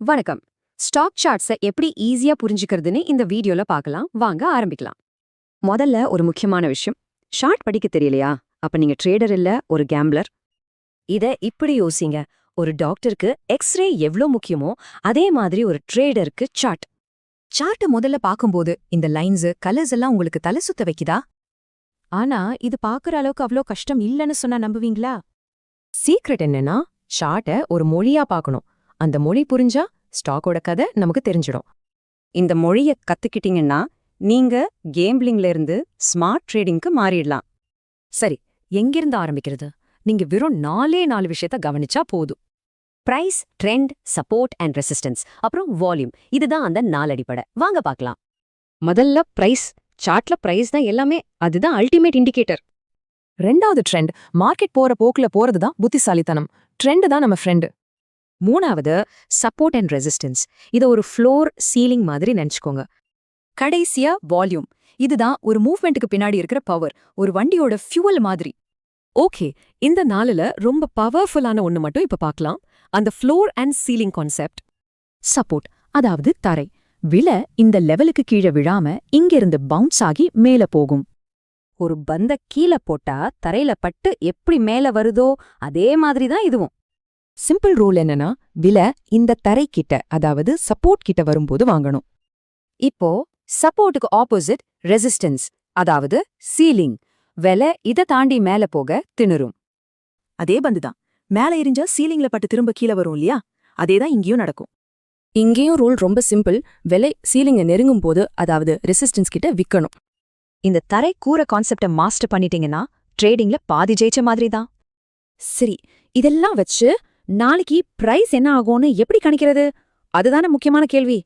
வணக்கம். ஸ்டாக் சார்ட்ஸை எப்படி ஈஸியா புரிஞ்சுக்கிறதுன்னு இந்த வீடியோல பார்க்கலாம். வாங்க ஆரம்பிக்கலாம். முதல்ல ஒரு முக்கியமான விஷயம். ஷார்ட் படிக்க தெரியலையா? அப்ப நீங்க ட்ரேடர் இல்ல ஒரு கேம்ப்ளர்? இத இப்படி யோசிங்க. ஒரு டாக்டருக்கு எக்ஸ்ரே எவ்ளோ முக்கியமோ அதே மாதிரி ஒரு ட்ரேடருக்கு சார்ட். சார்ட்ட முதல்ல பார்க்கும்போது இந்த லைன்ஸ் கலர்ஸ் எல்லாம் உங்களுக்கு தலை சுத்த வைக்குதா? ஆனா இது பாக்குற அளவுக்கு அவ்ளோ கஷ்டம் இல்லைன்னு சொன்னா நம்புவீங்களா? சீக்ரெட் என்னன்னா சார்ட்ட ஒரு மொழியா பார்க்கணும். அந்த மொழி புரிஞ்சா ஸ்டாக்கோட கதை நமக்கு தெரிஞ்சிடும். இந்த மொழிய கத்துக்கிட்டீங்கன்னா நீங்க கேம்பிளிங்ல இருந்து ஸ்மார்ட் ட்ரேடிங்க்கு மாறிடலாம். சரி எங்கிருந்து ஆரம்பிக்கிறது? நீங்க வெறும் நாலே நாலு விஷயத்த கவனிச்சா போதும். Price trend support and resistance அப்புறம் வால்யூம் இதுதான் அந்த நாலடிப்படை வாங்க பார்க்கலாம். முதல்ல பிரைஸ் சார்ட்ல பிரைஸ் தான் எல்லாமே. அதுதான் அல்டிமேட் இண்டிகேட்டர் ரெண்டாவது ட்ரெண்ட் மார்க்கெட் போற போக்குல போறது தான் புத்திசாலித்தனம். ட்ரெண்ட் தான் நம்ம ஃப்ரெண்டு மூணாவது சப்போர்ட் அண்ட் ரெசிஸ்டன்ஸ் இத ஒரு ஃப்ளோர் சீலிங் மாதிரி நினைச்சுக்கோங்க. கடைசியா வால்யூம் இதுதான் ஒரு மூவ்மெண்ட்டுக்கு பின்னாடி இருக்கிற பவர் ஒரு வண்டியோட ஃபியூவல் மாதிரி. ஓகே இந்த நாளில் ரொம்ப பவர்ஃபுல்லான ஒன்று மட்டும் இப்ப பார்க்கலாம் அந்த floor and ceiling concept support அதாவது தரை. விலை இந்த லெவலுக்கு கீழே விழாம இங்கிருந்து பவுன்ஸ் ஆகி மேல போகும். ஒரு பந்த கீழே போட்டா தரையில பட்டு எப்படி மேல வருதோ அதே மாதிரி தான் இதுவும். சிம்பிள் ரூல் என்னன்னா விலை இந்த தரை கிட்ட அதாவது சப்போர்ட் கிட்ட வரும்போது வாங்கணும். இப்போ சப்போர்ட்டுக்கு ஆப்போசிட் ரெசிஸ்டன்ஸ் அதாவது சீலிங் விலை இத தாண்டி மேல போக திணறும். அதே பந்து தான். மேல எரிஞ்சா சீலிங்ல பட்டு திரும்ப கீழே வரும் இல்லையா? அதேதான் இங்கேயும் நடக்கும். இங்கேயும் ரூல் ரொம்ப சிம்பிள் விலை சீலிங்க நெருங்கும் போது அதாவது ரெசிஸ்டன்ஸ் கிட்ட விக்கணும் இந்த தரை கூற கான்செப்ட மாஸ்டர் பண்ணிட்டீங்கன்னா ட்ரேடிங்ல பாதி ஜெயிச்ச மாதிரி தான். சரி இதெல்லாம் வச்சு நாளைக்கு பிரைஸ் என்ன ஆகும்னு எப்படி கணிக்கிறது? அதுதானே முக்கியமான கேள்வி.